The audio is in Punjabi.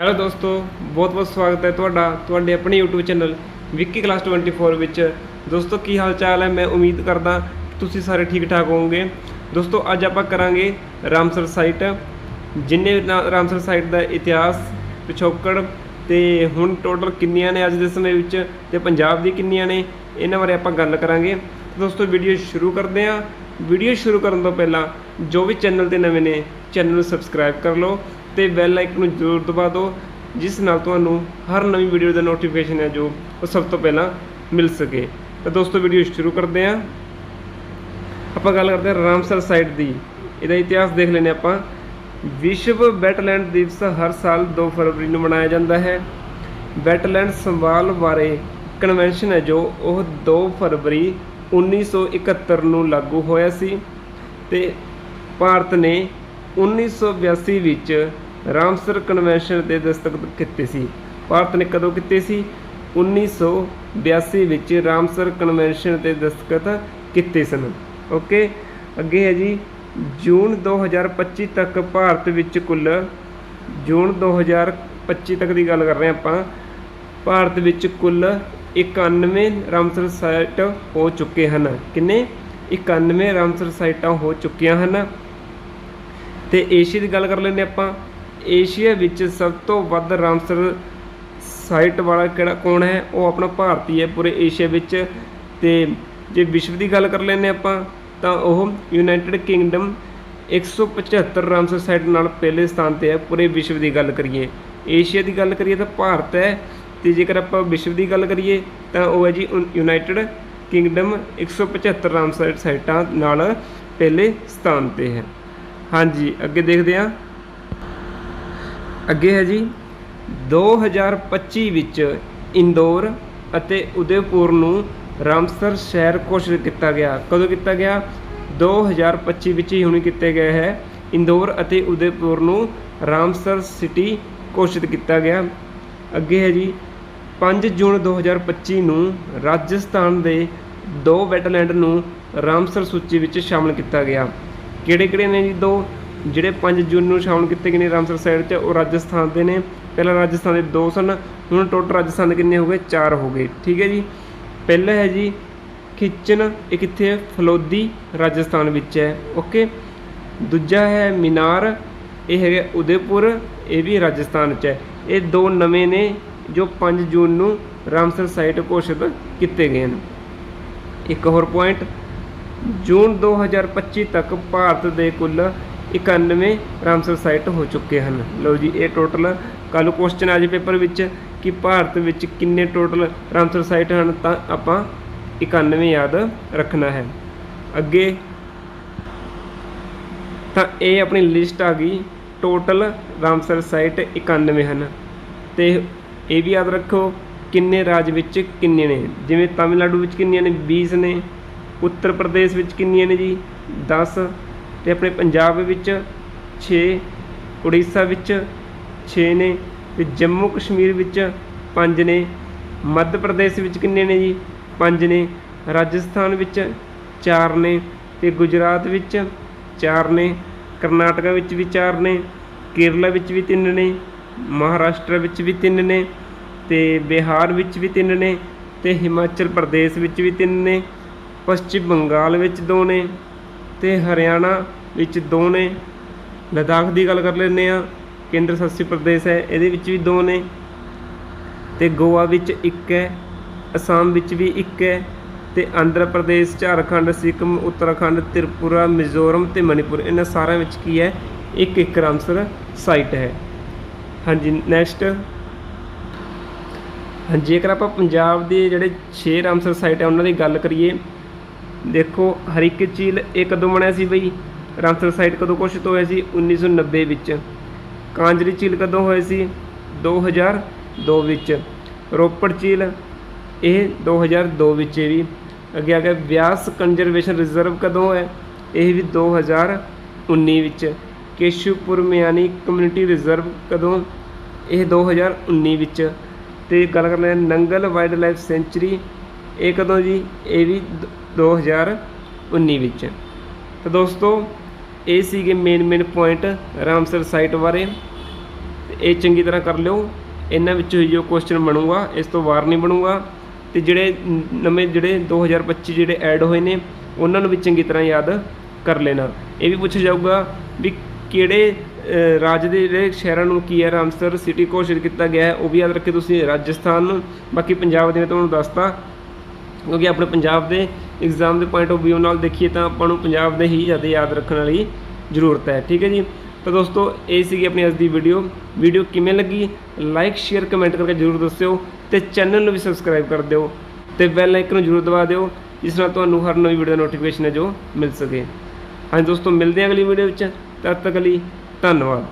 ਹੈਲੋ ਦੋਸਤੋ, ਬਹੁਤ ਬਹੁਤ ਸਵਾਗਤ ਹੈ ਤੁਹਾਡਾ, ਤੁਹਾਡੇ ਆਪਣੇ YouTube ਚੈਨਲ ਵਿੱਕੀ ਕਲਾਸ 24 ਵਿੱਚ। ਦੋਸਤੋ, ਕੀ ਹਾਲ ਚਾਲ ਹੈ? ਮੈਂ ਉਮੀਦ ਕਰਦਾ ਤੁਸੀਂ ਸਾਰੇ ਠੀਕ ਠਾਕ ਹੋਵੋਗੇ। ਦੋਸਤੋ, ਅੱਜ ਆਪਾਂ ਕਰਾਂਗੇ ਰਾਮਸਰ ਸਾਈਟ ਜਿੰਨੇ ਰਾਮਸਰ ਸਾਈਟ ਦਾ ਇਤਿਹਾਸ, ਪਿਛੋਕੜ ਤੇ ਹੁਣ ਟੋਟਲ ਕਿੰਨੀਆਂ ਨੇ ਅੱਜ ਦੇ ਸਮੇਂ ਵਿੱਚ ਤੇ ਪੰਜਾਬ ਦੀ ਕਿੰਨੀਆਂ ਨੇ, ਇਹਨਾਂ ਬਾਰੇ ਆਪਾਂ ਗੱਲ ਕਰਾਂਗੇ। ਦੋਸਤੋ ਵੀਡੀਓ ਸ਼ੁਰੂ ਕਰਦੇ ਹਾਂ। ਵੀਡੀਓ ਸ਼ੁਰੂ ਕਰਨ ਤੋਂ ਪਹਿਲਾਂ ਜੋ ਵੀ ਚੈਨਲ ਤੇ ਨਵੇਂ ਨੇ ਚੈਨਲ ਨੂੰ ਸਬਸਕ੍ਰਾਈਬ ਕਰ ਲਓ। ਤੇ ਬੈਲ ਆਈਕਨ ਨੂੰ ਜ਼ਰੂਰ ਦਬਾ ਦਿਓ, ਜਿਸ ਨਾਲ ਤੁਹਾਨੂੰ ਹਰ ਨਵੀਂ ਵੀਡੀਓ ਦਾ ਨੋਟੀਫਿਕੇਸ਼ਨ ਹੈ ਜੋ ਉਹ ਸਭ ਤੋਂ ਪਹਿਲਾਂ ਮਿਲ ਸਕੇ। ਤਾਂ ਦੋਸਤੋ ਵੀਡੀਓ ਸ਼ੁਰੂ ਕਰਦੇ ਹਾਂ। ਆਪਾਂ ਗੱਲ ਕਰਦੇ ਹਾਂ ਰਾਮਸਰ ਸਾਈਟ ਦੀ। ਇਹਦਾ ਇਤਿਹਾਸ ਦੇਖ ਲੈਨੇ ਆਪਾਂ। ਵਿਸ਼ਵ ਵੈਟਲੈਂਡ ਦਿਵਸ ਹਰ ਸਾਲ 2 ਫਰਵਰੀ ਨੂੰ ਮਨਾਇਆ ਜਾਂਦਾ ਹੈ। ਵੈਟਲੈਂਡ ਸੰਭਾਲ ਬਾਰੇ ਕਨਵੈਨਸ਼ਨ ਹੈ ਜੋ ਉਹ 2 ਫਰਵਰੀ 1971 ਨੂੰ ਲਾਗੂ ਹੋਇਆ ਸੀ। ਤੇ ਭਾਰਤ ਨੇ 1982 ਵਿੱਚ ਰਾਮਸਰ ਕਨਵੈਨਸ਼ਨ ਤੇ ਦਸਤਖਤ ਕੀਤੇ ਸੀ। ਭਾਰਤ ਨੇ ਕਦੋਂ ਕੀਤੇ ਸੀ? 1982 ਵਿੱਚ ਰਾਮਸਰ ਕਨਵੈਨਸ਼ਨ ਤੇ ਦਸਤਖਤ ਕੀਤੇ ਸਨ। ਓਕੇ, ਅੱਗੇ ਹੈ ਜੀ। ਜੂਨ 2025 ਤੱਕ ਭਾਰਤ ਵਿੱਚ ਕੁੱਲ, ਜੂਨ 2025 ਤੱਕ ਦੀ ਗੱਲ ਕਰ ਰਹੇ ਆਪਾਂ, ਭਾਰਤ ਵਿੱਚ ਕੁੱਲ 91 ਰਾਮਸਰ ਸਾਈਟ ਹੋ ਚੁੱਕੇ ਹਨ। ਕਿੰਨੇ? 91 ਰਾਮਸਰ ਸਾਈਟਾਂ ਹੋ ਚੁੱਕੀਆਂ ਹਨ। ਤੇ ਏਸ਼ੀਆ ਦੀ ਗੱਲ ਕਰ ਲੈਂਦੇ ਆਪਾਂ। ਏਸ਼ੀਆ ਵਿੱਚ ਸਭ ਤੋਂ ਵੱਧ ਰਾਮਸਰ ਸਾਈਟ ਵਾਲਾ ਕਿਹੜਾ, ਕੌਣ ਹੈ? ਉਹ ਆਪਣਾ ਭਾਰਤੀ ਹੈ ਪੂਰੇ ਏਸ਼ੀਆ ਵਿੱਚ। ਤੇ ਜੇ ਵਿਸ਼ਵ ਦੀ ਗੱਲ ਕਰ ਲੈਂਦੇ ਆਪਾਂ, ਤਾਂ ਉਹ ਯੂਨਾਈਟਿਡ ਕਿੰਗਡਮ 175 ਰਾਮਸਰ ਸਾਈਟ ਨਾਲ ਪਹਿਲੇ ਸਥਾਨ ਤੇ ਹੈ, ਪੂਰੇ ਵਿਸ਼ਵ ਦੀ ਗੱਲ ਕਰੀਏ। ਏਸ਼ੀਆ ਦੀ ਗੱਲ ਕਰੀਏ ਤਾਂ ਭਾਰਤ ਹੈ। ਤੇ ਜੇਕਰ ਆਪਾਂ ਵਿਸ਼ਵ ਦੀ ਗੱਲ ਕਰੀਏ, ਤਾਂ ਉਹ ਹੈ ਜੀ ਯੂਨਾਈਟਿਡ ਕਿੰਗਡਮ 175 ਰਾਮਸਰ ਸਾਈਟਾਂ ਨਾਲ ਪਹਿਲੇ ਸਥਾਨ ਤੇ ਹੈ। ਹਾਂਜੀ, ਅੱਗੇ ਦੇਖਦੇ ਹਾਂ। ਅੱਗੇ ਹੈ ਜੀ 2025 ਵਿੱਚ ਇੰਦੌਰ ਅਤੇ ਉਦੈਪੁਰ ਨੂੰ ਰਾਮਸਰ ਸ਼ਹਿਰ ਘੋਸ਼ਿਤ ਕੀਤਾ ਗਿਆ। ਕਦੋਂ ਕੀਤਾ ਗਿਆ? 2025 ਵਿੱਚ ਹੀ ਹੁਣ ਕੀਤਾ ਗਿਆ ਹੈ। ਇੰਦੌਰ ਅਤੇ ਉਦੈਪੁਰ ਨੂੰ ਰਾਮਸਰ ਸਿਟੀ ਘੋਸ਼ਿਤ ਕੀਤਾ ਗਿਆ। ਅੱਗੇ ਹੈ ਜੀ 5 ਜੂਨ 2025 ਨੂੰ ਰਾਜਸਥਾਨ ਦੇ ਦੋ ਵੈਟਲੈਂਡ ਨੂੰ ਰਾਮਸਰ ਸੂਚੀ ਵਿੱਚ ਸ਼ਾਮਲ ਕੀਤਾ ਗਿਆ। ਕਿਹੜੇ ਕਿਹੜੇ ਨੇ ਜੀ ਦੋ? ਜਿਹੜੇ 5 ਜੂਨ ਨੂੰ ਸ਼ਾਮਲ ਕੀਤੇ ਗਏ ਨੇ ਰਾਮਸਰ ਸਾਈਡ 'ਚ ਉਹ ਰਾਜਸਥਾਨ ਦੇ ਨੇ। ਪਹਿਲਾਂ ਰਾਜਸਥਾਨ ਦੇ ਦੋ ਸਨ, ਹੁਣ ਟੋਟਲ ਰਾਜਸਥਾਨ ਦੇ ਕਿੰਨੇ ਹੋ ਗਏ? 4 ਹੋ ਗਏ। ਠੀਕ ਹੈ ਜੀ? ਪਹਿਲਾ ਹੈ ਜੀ ਖਿੱਚਨ ਇਹ ਕਿੱਥੇ ਹੈ ਫਲੋਦੀ ਰਾਜਸਥਾਨ ਵਿੱਚ ਹੈ। ਓਕੇ ਦੂਜਾ ਹੈ ਮੀਨਾਰ, ਇਹ ਹੈਗਾ ਉਦੈਪੁਰ, ਇਹ ਵੀ ਰਾਜਸਥਾਨ 'ਚ ਹੈ। ਇਹ ਦੋ ਨਵੇਂ ਨੇ ਜੋ 5 ਜੂਨ ਨੂੰ ਰਾਮਸਰ ਸਾਈਟ ਘੋਸ਼ਿਤ ਕੀਤੇ ਗਏ ਹਨ। ਇੱਕ ਹੋਰ ਪੁਆਇੰਟ ਜੂਨ 2025 ਤੱਕ ਭਾਰਤ ਦੇ ਕੁੱਲ 91 ਰਾਮਸਰ ਸਾਈਟ ਹੋ ਚੁੱਕੇ ਹਨ। ਲਓ ਜੀ, ਇਹ ਟੋਟਲ ਕੱਲ ਕੁਐਸਚਨ ਆ ਜੇ ਪੇਪਰ ਵਿੱਚ ਕਿ ਭਾਰਤ ਵਿੱਚ ਕਿੰਨੇ ਟੋਟਲ ਰਾਮਸਰ ਸਾਈਟ ਹਨ, ਤਾਂ ਆਪਾਂ 91 ਯਾਦ ਰੱਖਣਾ ਹੈ। ਅੱਗੇ ਤਾਂ ਇਹ ਆਪਣੀ ਲਿਸਟ ਆ ਗਈ ਟੋਟਲ ਰਾਮਸਰ ਸਾਈਟ 91 ਹਨ। ਤੇ ਇਹ ਵੀ ਯਾਦ ਰੱਖੋ, ਕਿੰਨੇ ਰਾਜ ਵਿੱਚ ਕਿੰਨੇ ਨੇ? ਜਿਵੇਂ ਤਾਮਿਲਨਾਡੂ ਵਿੱਚ ਕਿੰਨੀਆਂ ਨੇ? 20 ਨੇ। ਉੱਤਰ ਪ੍ਰਦੇਸ਼ ਵਿੱਚ ਕਿੰਨੀਆਂ ਨੇ ਜੀ? 10 ਤੇ ਆਪਣੇ ਪੰਜਾਬ ਵਿੱਚ 6 ਉੜੀਸਾ ਵਿੱਚ 6 ਨੇ ਤੇ ਜੰਮੂ ਕਸ਼ਮੀਰ ਵਿੱਚ 5 ਨੇ, ਮੱਧ ਪ੍ਰਦੇਸ਼ ਵਿੱਚ ਕਿੰਨੇ ਨੇ ਜੀ? 5 ਨੇ, ਰਾਜਸਥਾਨ ਵਿੱਚ 4 ਨੇ ਤੇ ਗੁਜਰਾਤ ਵਿੱਚ 4 ਨੇ, ਕਰਨਾਟਕਾ ਵਿੱਚ ਵੀ 4 ਨੇ, ਕੇਰਲਾ ਵਿੱਚ ਵੀ 3 ਨੇ, ਮਹਾਰਾਸ਼ਟਰ ਵਿੱਚ ਵੀ 3 ਨੇ ਤੇ ਬਿਹਾਰ ਵਿੱਚ ਵੀ 3 ਨੇ ਤੇ ਹਿਮਾਚਲ ਪ੍ਰਦੇਸ਼ ਵਿੱਚ ਵੀ 3 ਨੇ, ਪੱਛਮੀ ਬੰਗਾਲ ਵਿੱਚ 2 ਨੇ ਤੇ ਹਰਿਆਣਾ ਵਿੱਚ ਦੋ ਨੇ। ਲਦਾਖ ਦੀ ਗੱਲ ਕਰ ਲੈਂਦੇ ਆ ਕੇਂਦਰ ਸ਼ਾਸਿਤ ਪ੍ਰਦੇਸ਼ ਹੈ, ਇਹਦੇ ਵਿੱਚ ਵੀ ਦੋ ਨੇ। ਤੇ ਗੋਆ ਵਿੱਚ ਇੱਕ ਹੈ, ਅਸਾਮ ਵਿੱਚ ਵੀ ਇੱਕ ਹੈ ਤੇ ਆਂਧਰਾ ਪ੍ਰਦੇਸ਼, ਝਾਰਖੰਡ, ਸਿੱਕਮ, ਉੱਤਰਾਖੰਡ, ਤ੍ਰਿਪੁਰਾ, ਮਿਜ਼ੋਰਮ ਤੇ ਮਣੀਪੁਰ। ਇਹਨਾਂ ਸਾਰਿਆਂ ਵਿੱਚ ਕੀ ਹੈ? ਇੱਕ ਇੱਕ ਰਾਮਸਰ ਸਾਈਟ ਹੈ। ਹਾਂਜੀ ਨੈਕਸਟ ਹਾਂਜੀ, ਜੇਕਰ ਆਪਾਂ ਪੰਜਾਬ ਦੇ ਜਿਹੜੇ 6 ਰਾਮਸਰ ਸਾਈਟ ਹੈ, ਉਹਨਾਂ ਦੀ ਗੱਲ ਕਰੀਏ। ਦੇਖੋ, ਹਰ ਇੱਕ ਝੀਲ ਇਹ ਕਦੋਂ ਬਣਿਆ ਸੀ ਬਈ। ਰਾਮਸਰ ਸਾਈਟ ਕਦੋਂ ਘੋਸ਼ਿਤ ਹੋਇਆ ਸੀ? 1990 ਵਿੱਚ। ਕਾਂਜਰੀ ਝੀਲ ਕਦੋਂ ਹੋਇਆ ਸੀ? 2002 ਵਿੱਚ। ਰੋਪੜ ਝੀਲ, ਇਹ 2002 ਵਿੱਚ ਵੀ। ਅੱਗੇ ਆ ਗਿਆ, ਬਿਆਸ ਕੰਜ਼ਰਵੇਸ਼ਨ ਰਿਜ਼ਰਵ ਕਦੋਂ ਹੈ ਇਹ ਵੀ 2019 ਵਿੱਚ। ਕੇਸ਼ੂਪੁਰ ਮਿਆਨੀ ਕਮਿਊਨਿਟੀ ਰਿਜ਼ਰਵ ਕਦੋਂ? ਇਹ 2019 ਵਿੱਚ। ਤੇ ਗੱਲ ਕਰ ਲੈਂਦੇ ਹਾਂ ਨੰਗਲ ਵਾਈਲਡ ਲਾਈਫ ਸੈਂਚੁਰੀ, ਇਹ ਕਦੋਂ ਜੀ? ਇਹ ਵੀ ਦ- 2019 ਵਿੱਚ। ਤਾਂ ਦੋਸਤੋ ਇਹ ਸੀਗੇ main main point Ramsar site ਬਾਰੇ। ਇਹ ਚੰਗੀ ਤਰ੍ਹਾਂ ਕਰ ਲਿਓ। ਇਹਨਾਂ ਵਿੱਚੋਂ ਹੀ ਜੋ ਕੁਐਸਚਨ ਬਣੂਗਾ, ਇਸ ਤੋਂ ਵਾਰ ਨਹੀਂ ਬਣੂਗਾ। ਤੇ ਜਿਹੜੇ ਨਵੇਂ ਜਿਹੜੇ 2025 ਜਿਹੜੇ ਐਡ ਹੋਏ ਨੇ, ਉਹਨਾਂ ਨੂੰ ਵੀ ਚੰਗੀ ਤਰ੍ਹਾਂ ਯਾਦ ਕਰ ਲੈਣਾ। ਇਹ ਵੀ ਪੁੱਛਿਆ ਜਾਊਗਾ ਵੀ ਕਿਹੜੇ ਰਾਜ ਦੇ ਜਿਹੜੇ ਸ਼ਹਿਰਾਂ ਨੂੰ ਕੀ ਹੈ ਰਾਮਸਰ ਸਿਟੀ ਘੋਸ਼ਿਤ ਕੀਤਾ ਗਿਆ ਹੈ, ਉਹ ਵੀ ਯਾਦ ਰੱਖੇ ਤੁਸੀਂ, ਰਾਜਸਥਾਨ ਨੂੰ ਬਾਕੀ ਪੰਜਾਬ ਦੇ ਮੈਂ ਤੁਹਾਨੂੰ ਦੱਸਤਾ। ਕਿਉਂਕਿ ਆਪਣੇ ਪੰਜਾਬ ਦੇ ਐਗਜ਼ਾਮ ਦੇ ਪੁਆਇੰਟ ਆਫ View ਨਾਲ ਦੇਖੀਏ ਤਾਂ ਆਪਾਂ ਨੂੰ ਪੰਜਾਬ ਦੇ ਹੀ ਜ਼ਿਆਦਾ ਯਾਦ ਰੱਖਣ ਵਾਲੀ ਜ਼ਰੂਰਤ ਹੈ, ਠੀਕ ਹੈ ਜੀ? ਤਾਂ ਦੋਸਤੋ, ਇਹ ਸੀਗੀ ਆਪਣੀ ਅੱਜ ਦੀ ਵੀਡੀਓ ਵੀਡੀਓ ਕਿਵੇਂ ਲੱਗੀ? ਲਾਈਕ ਸ਼ੇਅਰ ਕਮੈਂਟ ਕਰਕੇ ਜ਼ਰੂਰ ਦੱਸਿਓ ਤੇ ਚੈਨਲ ਨੂੰ ਵੀ ਸਬਸਕ੍ਰਾਈਬ ਕਰ ਦਿਓ ਤੇ ਬੈਲ ਆਈਕਨ ਨੂੰ ਜ਼ਰੂਰ ਦਬਾ ਦਿਓ, ਜਿਸ ਨਾਲ ਤੁਹਾਨੂੰ ਹਰ ਨਵੀਂ ਵੀਡੀਓ ਦਾ ਨੋਟੀਫਿਕੇਸ਼ਨ ਹੈ ਜੋ ਮਿਲ ਸਕੇ। ਹਾਂਜੀ ਦੋਸਤੋ, ਮਿਲਦੇ ਹਾਂ ਅਗਲੀ ਵੀਡੀਓ ਵਿੱਚ। ਤਦ ਤੱਕ ਲਈ ਧੰਨਵਾਦ।